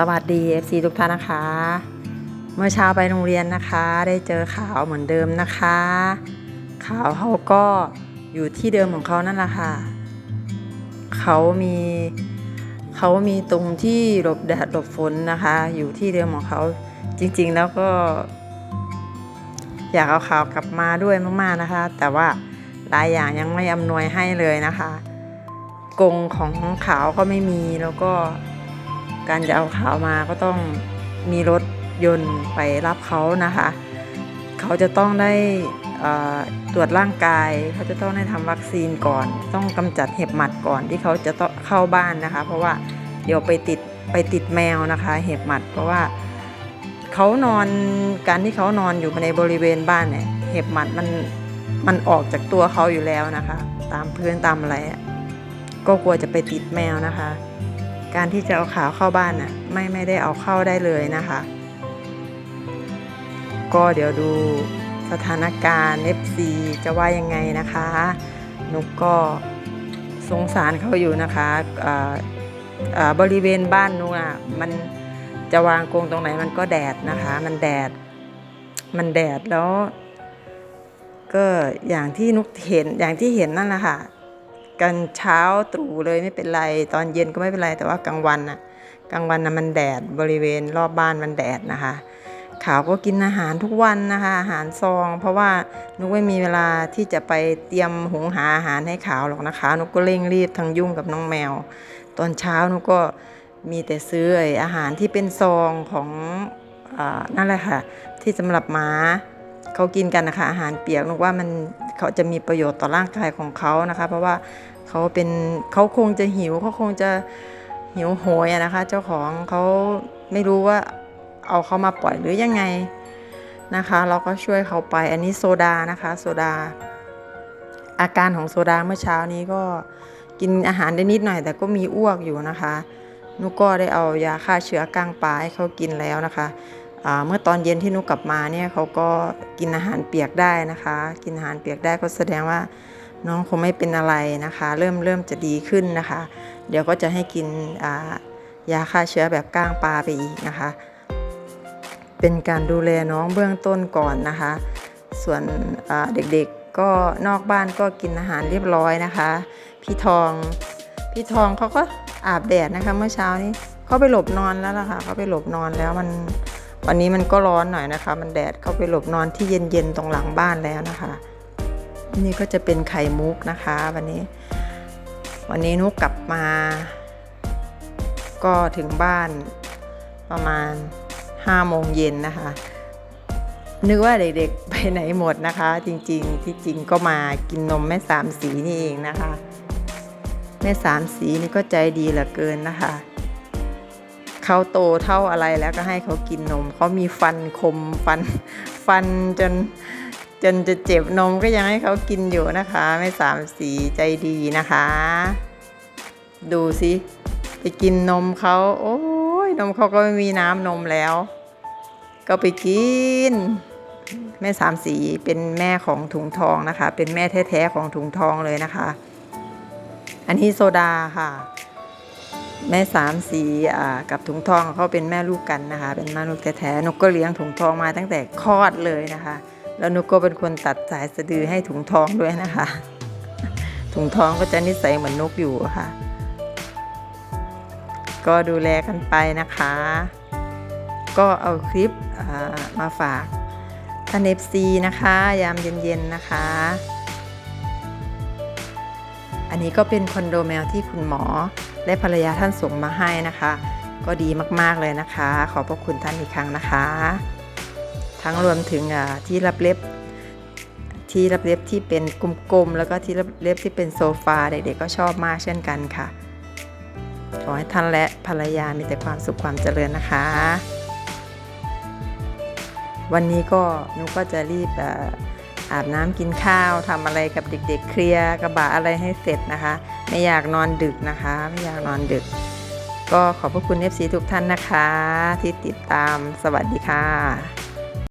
สวัสดี FC ทุกท่านนะคะ เมื่อเช้าไปโรงเรียนนะคะ ได้เจอข่าวเหมือนเดิมนะคะ ข่าวเขาก็อยู่ที่เดิมของเขานั่นแหละค่ะ เขามีเขามีตรงที่หลบแดดหลบฝนนะคะ อยู่ที่เดิมของเขาจริง ๆ แล้วก็ อยากเอาข่าวกลับมาด้วยมากๆนะคะ แต่ว่าหลายอย่างยังไม่อำนวยให้เลยนะคะกรงของขาวก็ไม่มีแล้วก็ การจะเอาขาวมาก็ต้องมีรถยนต์ไปรับเขานะคะ เขาจะต้องได้ตรวจร่างกาย เขาจะต้องได้ทำวัคซีนก่อน ต้องกำจัดเห็บหมัดก่อนที่เขาจะต้องเข้าบ้านนะคะ เพราะว่าเดี๋ยวไปติดไปติดแมวนะคะ เห็บหมัด เพราะว่าเขานอนการที่เขานอนอยู่ในบริเวณบ้านเนี่ยเห็บหมัดมันมันออกจากตัวเขาอยู่แล้วนะคะ ตามพื้นตามอะไรก็กลัวจะไปติดแมวนะคะ การที่จะเอาขาวเข้าบ้านน่ะไม่ไม่ได้เอาเข้าได้เลยนะคะ ก็เดี๋ยวดูสถานการณ์ FC จะว่ายังไงนะคะนุกก็สงสารเขาอยู่นะคะอ่าอ่าบริเวณบ้านนุกอะมันจะวางกรงตรงไหนมันก็แดดนะคะ มันแดด มันแดดแล้ว ก็อย่างที่นุกเห็นอย่างที่เห็นนั่นแหละค่ะ กันเช้าตรู่เลยไม่เป็นไร ตอนเย็นก็ไม่เป็นไร แต่ว่ากลางวันน่ะกลางวันนะมันแดดบริเวณรอบบ้านมันแดดนะคะ ขาวก็กินอาหารทุกวันนะคะ อาหารซอง เพราะว่านุกไม่มีเวลาที่จะไปเตรียมหุงหาอาหารให้ขาวหรอกนะคะนุกก็เร่งรีบทั้งยุ่งกับน้องแมว ตอนเช้านุกก็มีแต่ซื้ออาหารที่เป็นซองของอานั่นแหละค่ะ ที่สำหรับหมา เขากินกันนะคะอาหารเปียกนึกว่ามันเขาจะมีประโยชน์ต่อร่างกายของเขานะคะ เพราะว่าเขาเป็นเขาคงจะหิวเขาคงจะหิวโหยนะคะ เจ้าของเขาไม่รู้ว่าเอาเขามาปล่อยหรือยังไงนะคะ เราก็ช่วยเขาไปอันนี้โซดานะคะโซดา อาการของโซดาเมื่อเช้านี้ก็กินอาหารได้นิดหน่อย แต่ก็มีอ้วกอยู่นะคะนุกก็ได้เอายาฆ่าเชื้อกลางปลาให้เขากินแล้วนะคะ เมื่อตอนเย็นที่นุกกลับมาเนี่ยเขาก็กินอาหารเปียกได้นะคะ กินอาหารเปียกได้ก็แสดงว่าน้องคงไม่เป็นอะไรนะคะ เริ่มเริ่มจะดีขึ้นนะคะ เดี๋ยวก็จะให้กินายาฆ่าเชื้อแบบก้างปลาไปอีกนะคะ เป็นการดูแลน้องเบื้องต้นก่อนนะคะ ส่วนเด็กๆก็นอกบ้านก็กินอาหารเรียบร้อยนะคะ พี่ทองพี่ทองเขาก็อาบแดดนะคะเมื่อเช้านี้เขาไปหลบนอนแล้วล่ะค่ะเขาไปหลบนอนแล้วมัน วันนี้มันก็ร้อนหน่อยนะคะ มันแดดเข้าไปหลบนอนที่เย็นๆตรงหลังบ้านแล้วนะคะ นี่ก็จะเป็นไข่มุกนะคะ วันนี้ วันนี้นุกกลับมา ก็ถึงบ้านประมาณ5โมงเย็นนะคะ นึกว่าเด็กๆไปไหนหมดนะคะ จริงๆ ที่จริงก็มากินนมแม่สามสีนี่เองนะคะ แม่สามสีนี่ก็ใจดีเหลือเกินนะคะ เขาโตเท่าอะไรแล้วก็ให้เขากินนม เขามีฟันคมฟันฟันจนจนจะเจ็บนมก็ยังให้เขากินอยู่นะคะแม่สามสีใจดีนะคะ ดูสิไปกินนมเขาโอ้ยนมเขาก็ไม่มีน้ำนมแล้ว ก็ไปกิน แม่สามสีเป็นแม่ของถุงทองนะคะ เป็นแม่แท้ๆของถุงทองเลยนะคะ อันนี้โซดาค่ะ แม่สามสีกับถุงทองเขาเป็นแม่ลูกกันนะคะ เป็นแม่ลูกแท้ๆนกก็เลี้ยงถุงทองมาตั้งแต่คลอดเลยนะคะ แล้วนกก็เป็นคนตัดสายสะดือให้ถุงทองด้วยนะคะ ถุงทองก็จะนิสัยเหมือนนกอยู่ะค่ะ ก็ดูแลกันไปนะคะ ก็เอาคลิปมาฝากท่านเอฟซีนะคะ ยามเย็นๆนะคะ อันนี้ก็เป็นคอนโดแมวที่คุณหมอ และภรรยาท่านส่งมาให้นะคะ ก็ดีมากๆเลยนะคะ ขอบพระคุณท่านอีกครั้งนะคะ ทั้งรวมถึงที่รับเล็บที่รับเล็บที่เป็นกลมๆแล้วก็ที่รับเล็บที่เป็นโซฟาเด็กๆก็ชอบมากเช่นกันค่ะขอให้ท่านและภรรยามีแต่ความสุขความเจริญนะคะ วันนี้ก็นุก็จะรีบ อาบน้ำกินข้าวทำอะไรกับเด็ก ๆ เคลียร์กระบะอะไรให้เสร็จนะคะ ไม่อยากนอนดึกนะคะ ไม่อยากนอนดึก ก็ขอบพระคุณเนบซีทุกท่านนะคะ ที่ติดตามสวัสดีค่ะ